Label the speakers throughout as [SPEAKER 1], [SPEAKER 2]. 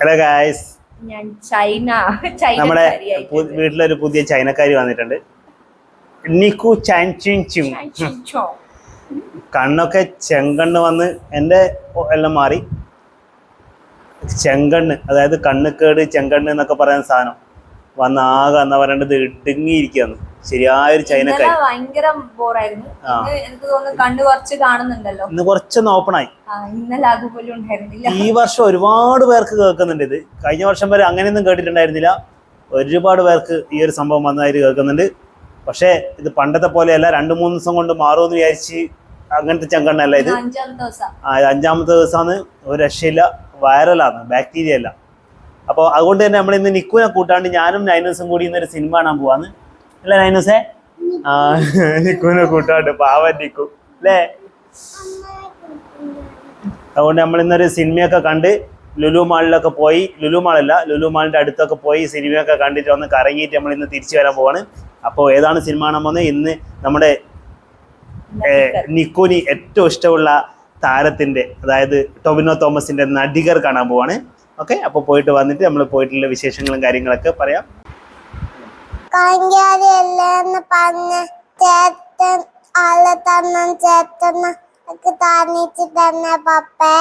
[SPEAKER 1] Hello guys
[SPEAKER 2] ഞാൻ China China
[SPEAKER 1] നമ്മുടെ വീട്ടിലൊരു പുതിയ ചൈനക്കാരി വന്നിട്ടുണ്ട്. നിക്കു ചാൻ ചിൻ ചിൻ കണ്ണൊക്കെ ചെങ്കണ്ണ് വന്ന് എന്റെ എല്ലാം മാറി. ചെങ്കണ്ണ് അതായത് കണ്ണുക്കേട് ചെങ്കണ്ണ് എന്നൊക്കെ പറയുന്ന സാധനം. വന്ന് ആകെ എന്നാ പറയേണ്ടത് ഇടുങ്ങിയിരിക്കുകയാണ്. ശരിയായൊരു ചൈനക്കാരി.
[SPEAKER 2] ഭയങ്കര ബോറായിരുന്നു. എനിക്ക് തോന്നുന്നു കണ്ണു കുറച്ച് കാണുന്നുണ്ടല്ലോ.
[SPEAKER 1] ഇന്ന് കുറച്ചൊന്ന് ഓപ്പണായി.
[SPEAKER 2] ആ, ഇന്നലെ അതുപോലും ഉണ്ടായിരുന്നില്ല.
[SPEAKER 1] ഈ വർഷം ഒരുപാട് പേർക്ക് കേൾക്കുന്നുണ്ട് ഇത്. കഴിഞ്ഞ വർഷം വരെ അങ്ങനെയൊന്നും കേട്ടിട്ടുണ്ടായിരുന്നില്ല. ഒരുപാട് പേർക്ക് ഈ ഒരു സംഭവം വന്നതായിട്ട് കേൾക്കുന്നുണ്ട്. പക്ഷേ ഇത് പണ്ടത്തെ പോലെയല്ല. രണ്ട് മൂന്ന് ദിവസം കൊണ്ട് മാറുമെന്ന് വിചാരിച്ച് അങ്ങനത്തെ ചങ്കണ്ണല്ല ഇത്. അഞ്ചാമത്തെ ദിവസമാണ്. ഒരു രക്ഷയില്ല. വൈറലാണ് ബാക്ടീരിയ അല്ല. അപ്പോൾ അതുകൊണ്ട് തന്നെ നമ്മൾ ഇന്ന് നിക്കുനെ കൂട്ടാണ്ട് ഞാനും നൈനൂസും കൂടി ഇന്നൊരു സിനിമ കാണാൻ പോവാന്ന്. അല്ലേ നൈനൂസേ? ആ നിക്കുവിനെ കൂട്ടാണ്ട് പാവൻ നിക്കു. അല്ലേ അതുകൊണ്ട് നമ്മൾ ഇന്നൊരു സിനിമയൊക്കെ കണ്ട് ലുലു മാളിലൊക്കെ പോയി ലുലു മാളല്ല ലുലു മാളിന്റെ അടുത്തൊക്കെ പോയി സിനിമയൊക്കെ കണ്ടിട്ട് ഒന്ന് കറങ്ങിയിട്ട് നമ്മൾ ഇന്ന് തിരിച്ചു വരാൻ പോവാണ്. അപ്പോൾ ഏതാണ് സിനിമ കാണാൻ പോകുന്നത്? ഇന്ന് നമ്മുടെ നിക്കുനി ഏറ്റവും ഇഷ്ടമുള്ള താരത്തിന്റെ അതായത് ടൊവിനോ തോമസിന്റെ നടികർ കാണാൻ പോവാണ്. ഓക്കെ അപ്പോൾ പോയിട്ട് വന്നിട്ട് നമ്മൾ പോയിട്ടുള്ള വിശേഷങ്ങളും കാര്യങ്ങളൊക്കെ പറയാം.
[SPEAKER 3] ചേട്ടൻ ആളെ തന്നെ ചേട്ടന് ഒക്കെ തന്നെ പപ്പേ.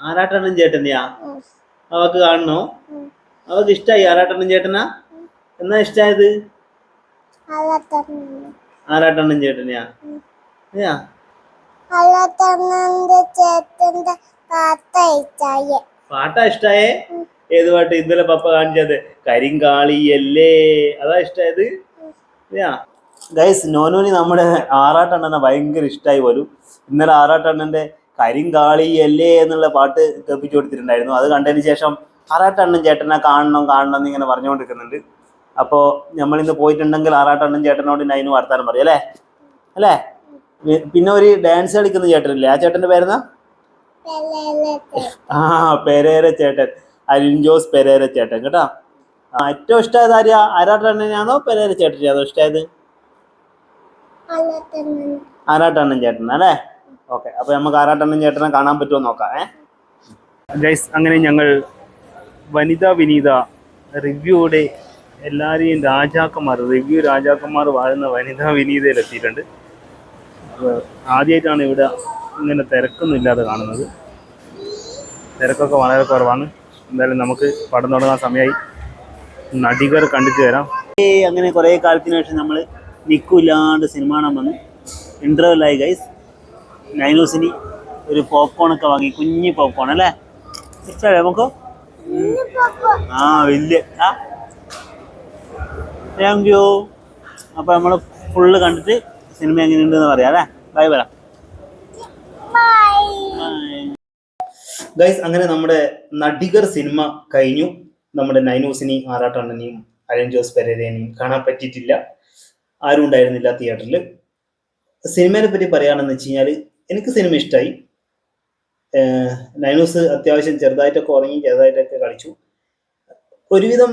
[SPEAKER 1] ആറാട്ടണ്ണൻ ചേട്ടനെയാ? അവക്ക് കാണണോ? അവക്ക് ഇഷ്ടായി ആറാട്ടണ്ണൻ ചേട്ടനാ? എന്നാ ഇഷ്ടായത്? ആറാട്ടണ്ണൻ ചേട്ടനെയാ?
[SPEAKER 3] ചേട്ടന്റെ ഇച്ചായ
[SPEAKER 1] പാട്ടാ ഇഷ്ടായേ? ഏത് പാട്ട്? ഇന്നലെ പപ്പ കാണിച്ചത് കരിങ്കാളിയല്ലേ. അതാ ഇഷ്ടായത്. ഗൈസ് നോനോനി നമ്മുടെ ആറാട്ടണ്ണനെ ഭയങ്കര ഇഷ്ടമായി പോലും. ഇന്നലെ ആറാട്ടണ്ണന്റെ കരിങ്കാളിയല്ലേ എന്നുള്ള പാട്ട് കേൾപ്പിച്ചു കൊടുത്തിട്ടുണ്ടായിരുന്നു. അത് കണ്ടതിന് ശേഷം ആറാട്ടണ്ണൻ ചേട്ടനെ കാണണം കാണണം എന്നിങ്ങനെ പറഞ്ഞുകൊണ്ടിരിക്കുന്നുണ്ട്. പറഞ്ഞുകൊണ്ടിരിക്കുന്നുണ്ട് അപ്പോൾ നമ്മളിന്ന് പോയിട്ടുണ്ടെങ്കിൽ ആറാട്ടണ്ണൻ ചേട്ടനോട് അതിന് വർത്താനം പറയും അല്ലേ? അല്ലേ? പിന്നെ ഒരു ഡാൻസ് കളിക്കുന്ന ചേട്ടനില്ലേ? ആ ചേട്ടന്റെ പേരെന്നാ ആ പെരേര ചേട്ടൻ. അരുൺ ജോസ് പെരേര ചേട്ടൻ കേട്ടോ. ഏറ്റവും ഇഷ്ടമായത് ആര്യ ആരാട്ടണ്ണനാണോ പെരേര ചേട്ടനാണോ ഇഷ്ടമായത്? ആരാട്ടണ്ണൻ. ചേട്ടൻ അല്ലേ? ഓക്കെ അപ്പൊ നമുക്ക് ആരാട്ടണ്ണൻ ചേട്ടനെ കാണാൻ പറ്റുമോ നോക്കാം ഏ? ഗൈസ് അങ്ങനെ ഞങ്ങൾ വനിത വിനീത റിവ്യൂടെ എല്ലാവരെയും രാജാക്കന്മാർ റിവ്യൂ രാജാക്കന്മാർ വാഴുന്ന വനിതാ വിനീതയിൽ എത്തിയിട്ടുണ്ട്. അപ്പോൾ ആദ്യമായിട്ടാണ് ഇവിടെ ഇങ്ങനെ തിരക്കൊന്നും ഇല്ലാതെ കാണുന്നത്. തിരക്കൊക്കെ വളരെ കുറവാണ്. എന്തായാലും നമുക്ക് പടം തുടങ്ങാൻ സമയമായി നടികർ കണ്ടിട്ട് വരാം. അങ്ങനെ കുറേ കാലത്തിന് ശേഷം നമ്മൾ നിൽക്കില്ലാണ്ട് സിനിമ കാണാൻ വന്നു. ഇന്റർവെല്ലായി ഗൈസ് നൈനൂസിന് ഒരു പോപ്കോൺ ഒക്കെ വാങ്ങി. കുഞ്ഞി പോപ്കോൺ അല്ലേ? ഇഷ്ടമല്ലേ നമുക്ക് ആ വലിയ ആ. താങ്ക് യു അപ്പോൾ നമ്മൾ ഫുള്ള് കണ്ടിട്ട് സിനിമ എങ്ങനെയുണ്ടെന്ന് പറയാം അല്ലേ? ബൈ വരാം ഗൈസ് അങ്ങനെ നമ്മുടെ നടികർ സിനിമ കഴിഞ്ഞു. നമ്മുടെ നൈനൂസിനെയും ആറാട്ടണ്ണനെയും അലൻ ജോസ് പെരേരേനെയും കാണാൻ പറ്റിയിട്ടില്ല. ആരും ഉണ്ടായിരുന്നില്ല തിയേറ്ററിൽ സിനിമയെ പറ്റി പറയുകയാണെന്ന് വെച്ച് കഴിഞ്ഞാൽ എനിക്ക് സിനിമ ഇഷ്ടമായി നൈനൂസ് അത്യാവശ്യം ചെറുതായിട്ടൊക്കെ ഉറങ്ങി ചെറുതായിട്ടൊക്കെ കളിച്ചു. ഒരുവിധം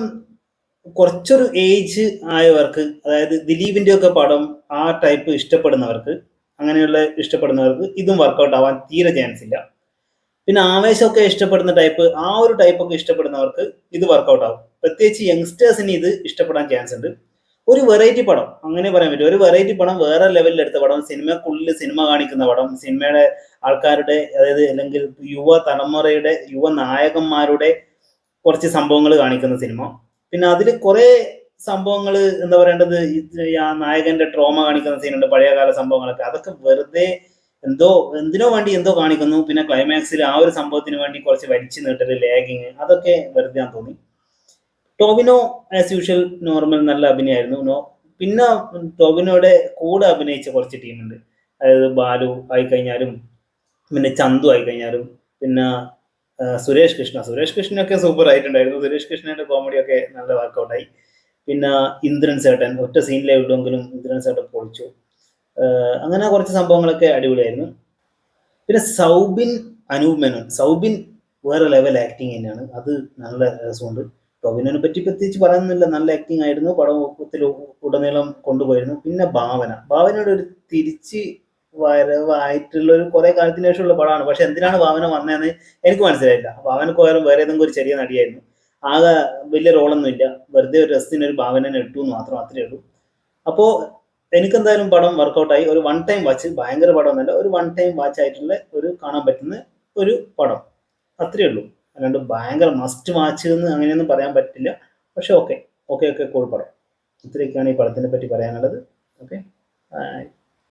[SPEAKER 1] കുറച്ചൊരു ഏജ് ആയവർക്ക് അതായത് ദിലീപിന്റെയൊക്കെ പടം ആ ടൈപ്പ് ഇഷ്ടപ്പെടുന്നവർക്ക് അങ്ങനെയുള്ള ഇഷ്ടപ്പെടുന്നവർക്ക് ഇതും വർക്കൗട്ട് ആവാൻ തീരെ ചാൻസ് ഇല്ല. പിന്നെ ആവേശമൊക്കെ ഇഷ്ടപ്പെടുന്ന ടൈപ്പ് ആ ഒരു ടൈപ്പ് ഒക്കെ ഇഷ്ടപ്പെടുന്നവർക്ക് ഇത് വർക്കൗട്ട് ആവും. പ്രത്യേകിച്ച് യങ്സ്റ്റേഴ്സിന് ഇത് ഇഷ്ടപ്പെടാൻ ചാൻസ് ഉണ്ട്. ഒരു വെറൈറ്റി പടം അങ്ങനെ പറയാൻ പറ്റും. ഒരു വെറൈറ്റി പടം വേറെ ലെവലിൽ എടുത്ത പടം സിനിമക്കുള്ളിൽ സിനിമ കാണിക്കുന്ന പടം സിനിമയുടെ ആൾക്കാരുടെ അതായത് അല്ലെങ്കിൽ യുവ തലമുറയുടെ യുവ നായകന്മാരുടെ കുറച്ച് സംഭവങ്ങൾ കാണിക്കുന്ന സിനിമ. പിന്നെ അതിൽ കുറെ സംഭവങ്ങൾ എന്താ പറയേണ്ടത്? ആ നായകന്റെ ട്രോമ കാണിക്കുന്ന സീനുണ്ട് പഴയകാല സംഭവങ്ങളൊക്കെ. അതൊക്കെ വെറുതെ എന്തോ എന്തിനോ വേണ്ടി എന്തോ കാണിക്കുന്നു. പിന്നെ ക്ലൈമാക്സിൽ ആ ഒരു സംഭവത്തിന് വേണ്ടി കുറച്ച് വലിച്ചു നീട്ടൽ ലാഗിങ് അതൊക്കെ വെറുതെ ഞാൻ തോന്നി. ടോവിനോ ആസ് യൂഷ്വൽ നോർമൽ നല്ല അഭിനയമായിരുന്നു. നോ പിന്നെ ടോവിനോയുടെ കൂടെ അഭിനയിച്ച കുറച്ച് ടീമുണ്ട്. അതായത് ബാലു ആയി കഴിഞ്ഞാലും പിന്നെ ചന്തു ആയി കഴിഞ്ഞാലും പിന്നെ സുരേഷ് കൃഷ്ണ. സുരേഷ് കൃഷ്ണനൊക്കെ സൂപ്പർ ആയിട്ടുണ്ടായിരുന്നു. സുരേഷ് കൃഷ്ണന്റെ കോമഡി ഒക്കെ നല്ല വർക്കൗട്ടായി പിന്നെ ഇന്ദ്രൻ സേട്ടൻ ഒറ്റ സീനിലെ എവിടെയെങ്കിലും ഇന്ദ്രൻ സേട്ടൻ പൊളിച്ചു. അങ്ങനെ കുറച്ച് സംഭവങ്ങളൊക്കെ അടിപൊളിയായിരുന്നു. പിന്നെ സൗബിൻ അനൂപ് മേനോൻ സൗബിൻ വേറെ ലെവൽ ആക്ടിങ് തന്നെയാണ്. അത് നല്ല രസമുണ്ട്. ടൊവിനോനെ പറ്റി പ്രത്യേകിച്ച് പറയുന്നില്ല നല്ല ആക്ടിങ് ആയിരുന്നു. പടത്തിൽ ഉടനീളം കൊണ്ടുപോയിരുന്നു. പിന്നെ ഭാവന. ഭാവനയുടെ ഒരു തിരിച്ച് വരവായിട്ടുള്ള ഒരു കുറെ കാലത്തിന് ശേഷമുള്ള പടമാണ്. പക്ഷെ എന്തിനാണ് ഭാവന വന്നതെന്ന് എനിക്ക് മനസ്സിലായില്ല. ഭാവനക്ക് പകരം വേറെ ഏതെങ്കിലും ഒരു ചെറിയ നടിയായിരുന്നു. ആകെ വലിയ റോളൊന്നും ഇല്ല വെറുതെ ഒരു രസത്തിന് ഒരു ഭാവന ഇട്ടു എന്ന് മാത്രം അത്രേ ഉള്ളൂ. അപ്പോൾ എനിക്കെന്തായാലും പടം വർക്കൗട്ടായി ഒരു വൺ ടൈം വാച്ച് ഭയങ്കര പടമൊന്നുമല്ല. ഒരു വൺ ടൈം വാച്ച് ആയിട്ടുള്ള ഒരു കാണാൻ പറ്റുന്ന ഒരു പടം. അത്രേ ഉള്ളൂ. അല്ലാണ്ട് ഭയങ്കര മസ്റ്റ് വാച്ച് എന്ന് അങ്ങനെയൊന്നും പറയാൻ പറ്റില്ല. പക്ഷെ ഓക്കെ ഓക്കെ ഓക്കെ കൂൾ പടം. ഇത്രയൊക്കെയാണ് ഈ പടത്തിനെ പറ്റി പറയാനുള്ളത്. ഓക്കെ